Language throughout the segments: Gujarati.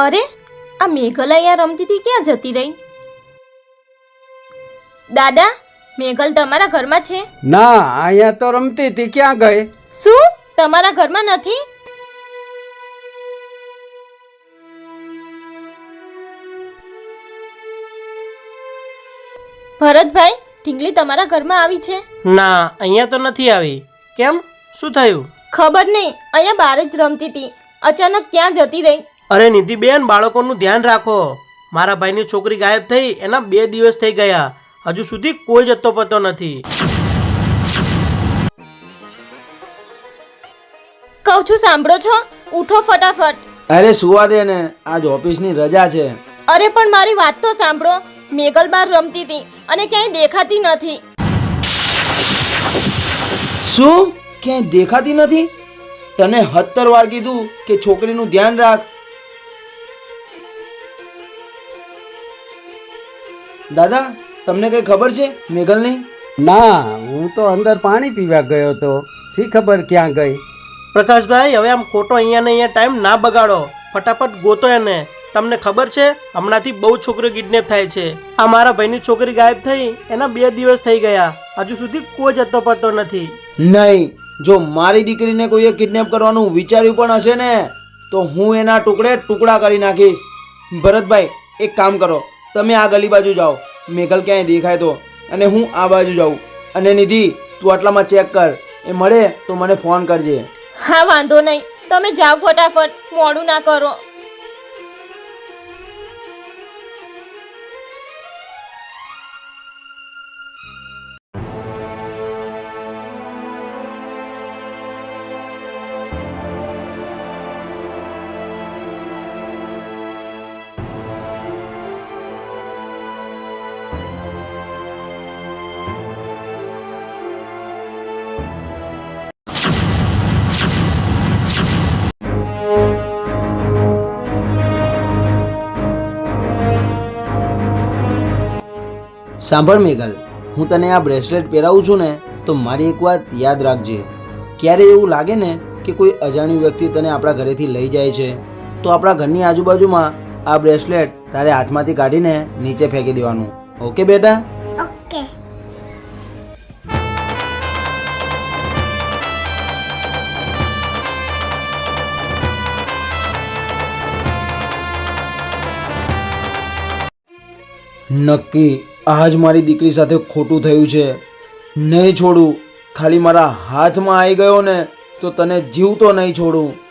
અરે આ મેઘલ અહીંયા રમતી હતી ક્યાં જતી રહી? દાદા મેઘલ તમારા ઘરમાં છે? ના અહીંયા તો રમતી હતી ક્યાં ગઈ? શું? તમારા ઘરમાં નથી? ભરતભાઈ ઢીંગલી તમારા ઘરમાં આવી છે? ના અહીંયા તો નથી આવી. કેમ? શું થયું? ખબર નહીં અહીંયા બહાર જ રમતી હતી અચાનક ક્યાં જતી રહી? અરે નિધિબેન બાળકોનું ધ્યાન રાખો. મારા ભાઈની છોકરી ગાયબ થઈ એના બે દિવસ થઈ ગયા. હજુ સુધી કોઈ જતો પતો નથી. કહું છું સાંભળો છો? ઉઠો ફટાફટ. અરે સુવા દે ને આજ ઓફિસની રજા છે. અરે પણ મારી વાત તો સાંભળો. મેઘલ બાર રમતી હતી અને ક્યાંય દેખાતી નથી. શું? ક્યાંય દેખાતી નથી? તને હત્તર વાર કીધું કે છોકરીનું ધ્યાન રાખ. દાદા તમને કઈ ખબર છે? મેઘલની? ના હું તો અંદર પાણી પીવા ગયો તો શી ખબર ક્યાં ગઈ? પ્રકાશભાઈ હવે આમ ખોટો અહીંયા ને અહીંયા ટાઈમ ના બગાડો. ફટાફટ ગોતો એને. તમને ખબર છે હમણાંથી બહુ છોકરીઓ કિડનેપ થાય છે. આ મારા ભાઈની છોકરી ગાયબ થઈ એના બે દિવસ થઈ ગયા. હજુ સુધી કોઈ જતો પતો નથી. નહીં જો મારી દીકરીને કોઈએ કિડનેપ કરવાનું વિચાર્યું પણ હશે ને તો હું એના ટુકડે ટુકડા કરી નાખીશ. ભરતભાઈ એક કામ કરો. તમે આ ગલી બાજુ જાઓ. મેઘલ ક્યાંય દેખાય તો. અને હું આ બાજુ જાઉં. અને નિધિ, તું આટલામાં ચેક કર. એ મળે તો મને ફોન કરજે. હા, વાંધો નહીં. તમે જાઓ ફટાફટ. મોડું ના કરો. સાંભળ મેઘલ હું તને આ બ્રેસલેટ પહેરાવું છું ને તો મારી એક વાત યાદ રાખજે. ક્યારે એવું લાગે ને કે કોઈ અજાણ્યું વ્યક્તિ તને આપણા ઘરેથી લઈ જાય છે તો આપણા ઘરની આજુબાજુમાં આ બ્રેસલેટ તારે હાથમાંથી કાઢીને નીચે ફેંકી દેવાનું. ઓકે બેટા? નક્કી. આજ મારી દીકરી સાથે ખોટું થયું છે. નહીં છોડું. ખાલી મારા હાથમાં આવી ગયો ને તો તને જીવતો નહીં છોડું.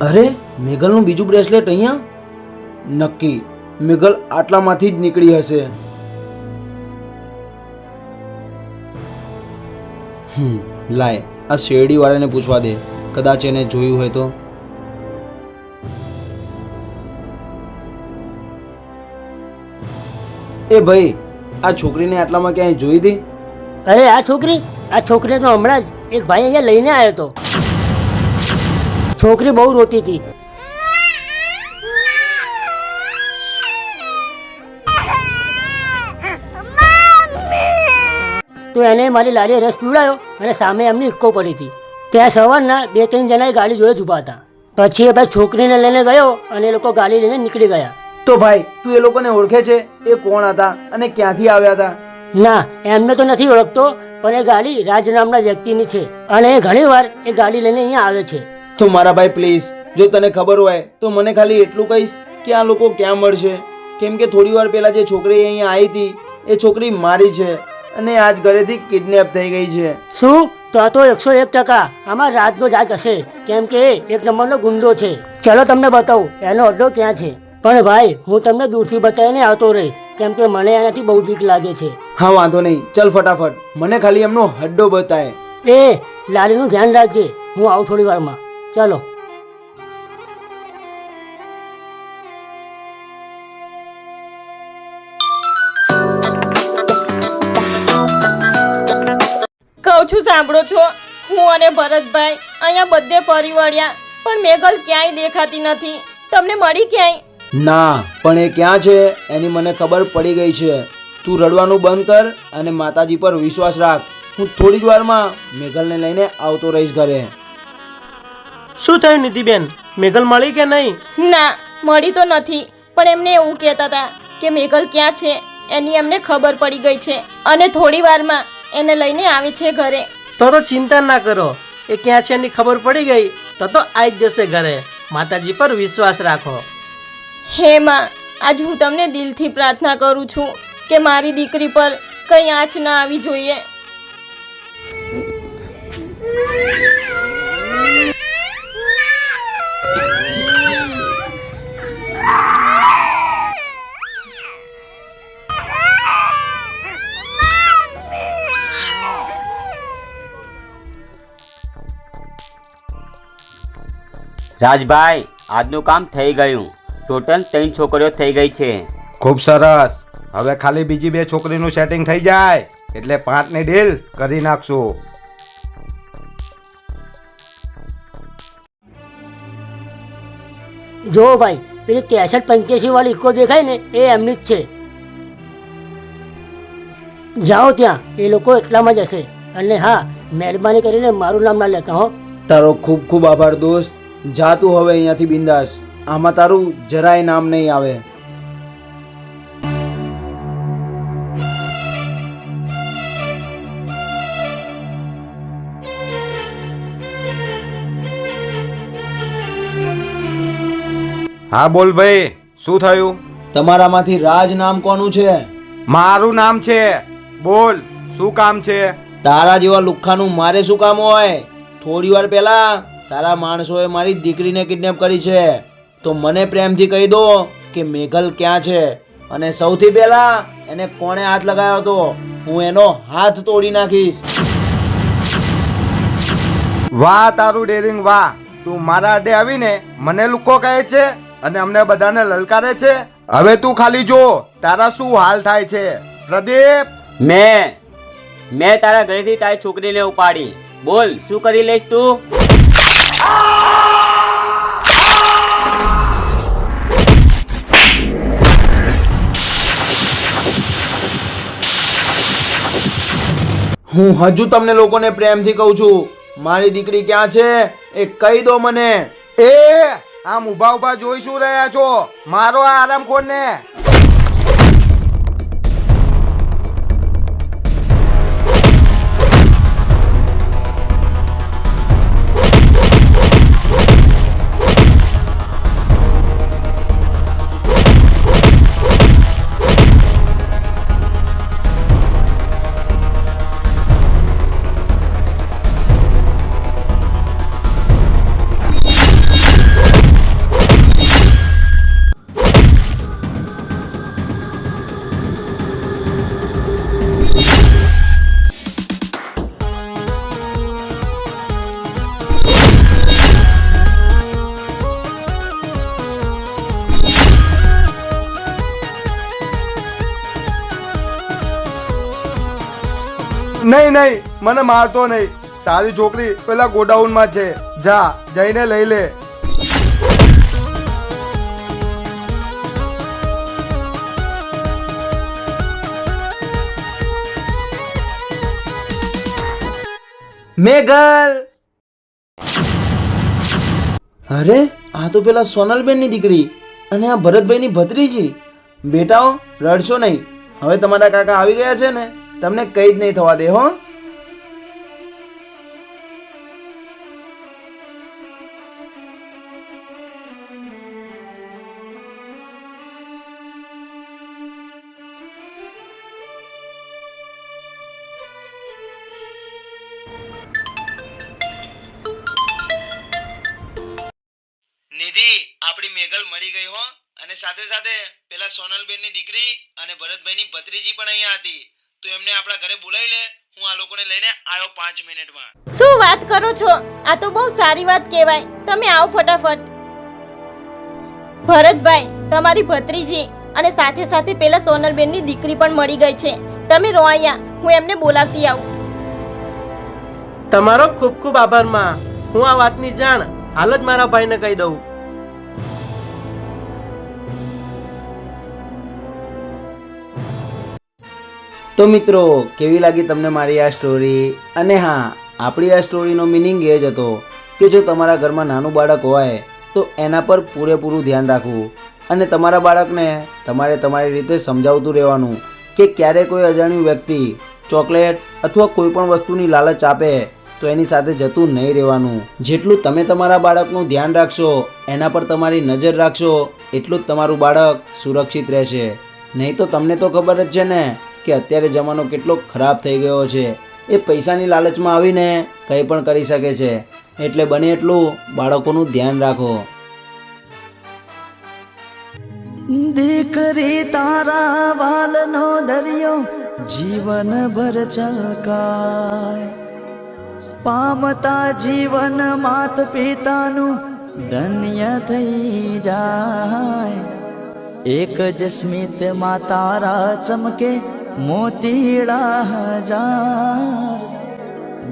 અરે, મેઘલનું બીજું બ્રેસલેટ અહીંયા? નક્કી, મેઘલ આટલામાંથી જ નીકળી હશે. હમ, લાય, આ શેરડીવાળાને પૂછવા દે. કદાચ એને જોયું હોય તો. એ ભાઈ, આ છોકરીને આટલામાં ક્યાંય જોઈ હતી અરે, આ છોકરી? આ છોકરીને તો હમણાં જ એક ભાઈ અહીંયા લઈને આવ્યો હતો. છોકરી બહુ રોતી હતી. તો એને મારી લારીએ રસ પીવડાયો અને સામે એમની ઇક્કો પડી હતી. ત્યાં સવારના બે ત્રણ જણાએ ગાડી જોડે જ ઊભા હતા. પછી એ ભાઈ છોકરીને લઈને ગયો અને એ લોકો ગાડી લઈને નીકળી ગયા. તો ભાઈ તું એ લોકોને ઓળખે છે? એ કોણ હતા અને ક્યાંથી આવ્યા હતા? ના એમને તો નથી ઓળખતો પણ એ ગાડી રાજ નામના વ્યક્તિની છે અને એ ઘણીવાર એ ગાડી લઈને અહીંયા આવે છે. તો મારા ભાઈ પ્લીઝ જો તને ખબર હોય તો મને ખાલી એટલું કહીશ કે આ લોકો ક્યાં મળશે? કેમ કે થોડી વાર પહેલાં જે છોકરી અહીંયા આવી હતી એ છોકરી મારી છે અને આજ ઘરેથી કિડનેપ થઈ ગઈ છે. શું? તો આ તો એકસો એક ટકા. આમાં રાતનો જાત હશે. કેમ કે એક નંબરનો ગુંડો છે. ચલો તમને બતાવું એનો અડ્ડો ક્યાં છે? પણ ભાઈ હું તમને દૂરથી બતાવીને આવતો રહીશ કેમ કે મને એનાથી બહુ બીક લાગે છે. હા વાંધો નહીં. ચલ ફટાફટ. મને ખાલી એમનો હડ્ડો બતાય. એ લાલીનું ધ્યાન રાખજે. હું આવું થોડી વારમાં. ચલો. કહું છું સાંભળો છો. હું અને ભરતભાઈ અહીંયા બધે ફરી વળ્યા પણ મેઘલ ક્યાંય દેખાતી નથી. તમને મળી ક્યાંય? ના પણ એ ક્યાં છે? એની મને ખબર પડી ગઈ છે. તું રડવાનું બંધ કર અને માતાજી પર વિશ્વાસ રાખ. હું થોડીક જ વારમાં મેઘલને લઈને આવતો રહીશ ઘરે. શું થયું નીતિબેન? મેઘલ મળી કે નહીં? ના મળી તો નથી પણ એમને એવું કહેતા હતા કે મેઘલ ક્યાં છે એની એમને ખબર પડી ગઈ છે અને થોડી વારમાં એને લઈને આવે છે ઘરે. તો તો ચિંતા ના કરો એ ક્યાં છે એની ખબર પડી ગઈ? તો તો આવી જ જશે ઘરે માતાજી પર વિશ્વાસ રાખો. હે માં આજ હું તમને દિલથી પ્રાર્થના કરું છું કે મારી દીકરી પર કંઈ આંચ ના આવી જોઈએ. રાજભાઈ આજનું કામ થઈ ગયું. ટોટલ ત્રણ છોકરીઓ થઈ ગઈ છે. ખૂબ સરસ. હવે ખાલી બીજી બે છોકરીનું સેટિંગ થઈ જાય. એટલે પાંચની ડીલ કરી નાખશું. જો ભાઈ પેલી ત્રેસઠ પંચ્યાસી વાળી ઇકો દેખાય ને એ એમની જ છે. જાઓ ત્યાં એ લોકો એટલામાં જ હશે. અને હા મહેરબાની કરીને મારું નામ ના લેતા હો. તારો ખૂબ ખૂબ આભાર દોસ્ત. જા તું હવે અહીંયાથી બિંદાસ. આમાં તારું જરાય નામ નહીં આવે. હા બોલ ભાઈ શું થયું? તમારામાંથી રાજ નામ કોનું છે? મારું નામ છે. બોલ શું કામ છે? તારા જેવા લુખ્ખાનું મારે શું કામ હોય? થોડી વાર પહેલા તારા માણસોએ મારી દીકરીને કિડનેપ કરી છે. તો મને પ્રેમથી કહી દો કે મેઘલ ક્યાં છે. અને સૌથી પહેલા એને કોણે હાથ લગાવ્યો હતો? હું એનો હાથ તોડી નાખીશ. વાહ તારું ડેરિંગ વાહ. તું મારા અડે આવીને મને લુકો કહે છે અને અમને બધાને લલકારે છે. હવે તું ખાલી જો તારા શું હાલ થાય છે? પ્રદીપ? મેં મેં તારા ઘરેથી તારી છોકરીને ઉપાડી. બોલ શું કરી લઈશ તું? હું હજુ તમને લોકોને પ્રેમથી કહું છું, મારી દીકરી ક્યાં છે એ કહી દો મને. એ, આમ ઊભા ઊભા જોઈ શું રહ્યા છો? મારો આ કોણ ખોરને નહીં નહીં, મને મારતો નહીં. તારી છોકરી પેલા ગોડાઉનમાં છે. જા, જઈને લઈ લે. મેઘલ! અરે, આ તો પેલા સોનલબેનની દીકરી અને આ ભરતભાઈની ભત્રીજી. બેટાઓ, રડશો નહીં. હવે તમારા કાકા આવી ગયા છે ને? તમને કઈ જ નહીં થવા દે, હો. નિધિ મેઘલ મળી ગઈ, હો. અને સાથે સાથે પેલા સોનલબેનની દીકરી અને ભરતભાઈની ભત્રીજી પણ અહીંયા હતી. તું એમને આપણા ઘરે બોલાવી લે. હું આ લોકોને લઈને આવ્યો પાંચ મિનિટમાં. શું વાત કરો છો? આ તો બહુ સારી વાત કહેવાય. તમે આવો ફટાફટ. ભરતભાઈ તમારી ભત્રીજી અને સાથે સાથે પેલા સોનલબેનની દીકરી પણ મળી ગઈ છે. તમે રો અહીંયા. હું એમને બોલાવતી આવું. તમારો ખૂબ ખૂબ આભારમાં. હું આ વાતની જાણ હાલ જ મારા ભાઈને કહી દઉં. તો મિત્રો, કેવી લાગી તમને મારી આ સ્ટોરી અને હા, આપણી આ સ્ટોરીનો મિનિંગ એ જ હતો કે જો તમારા ઘરમાં નાનું બાળક હોય, તો એના પર પૂરેપૂરું ધ્યાન રાખવું. અને તમારા બાળકને તમારે તમારી રીતે સમજાવતું રહેવાનું કે ક્યારે કોઈ અજાણ્યું વ્યક્તિ ચોકલેટ અથવા કોઈ પણ વસ્તુની લાલચ આપે, તો એની સાથે જતું નહીં રહેવાનું. જેટલું તમે તમારા બાળકનું ધ્યાન રાખશો, એના પર તમારી નજર રાખશો, એટલું જ તમારું બાળક સુરક્ષિત રહેશે. નહીં તો તમને તો ખબર જ છે ને કે અત્યારે જમાનો કેટલો ખરાબ થઈ ગયો છે. એ પૈસાની લાલચમાં આવીને કંઈ પણ કરી શકે છે. એટલે બને એટલું બાળકોનું ધ્યાન રાખો. દીકરી તારા વાલનો દરિયો જીવન ભર ચલકાય. પામતા જીવન માત પિતાનું ધન્ય થઈ જાય. એક જ સ્મિતમાં તારા ચમકે મોતીડા હજાર,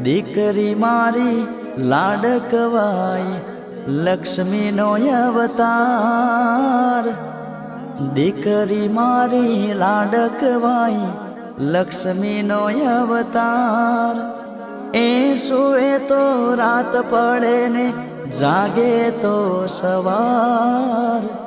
દીકરી મારી લાડકવાઈ, લક્ષ્મીનો અવતાર. દીકરી મારી લાડકવાઈ, લક્ષ્મીનો અવતાર. એ સુએ તો રાત પડે ને જાગે તો સવાર.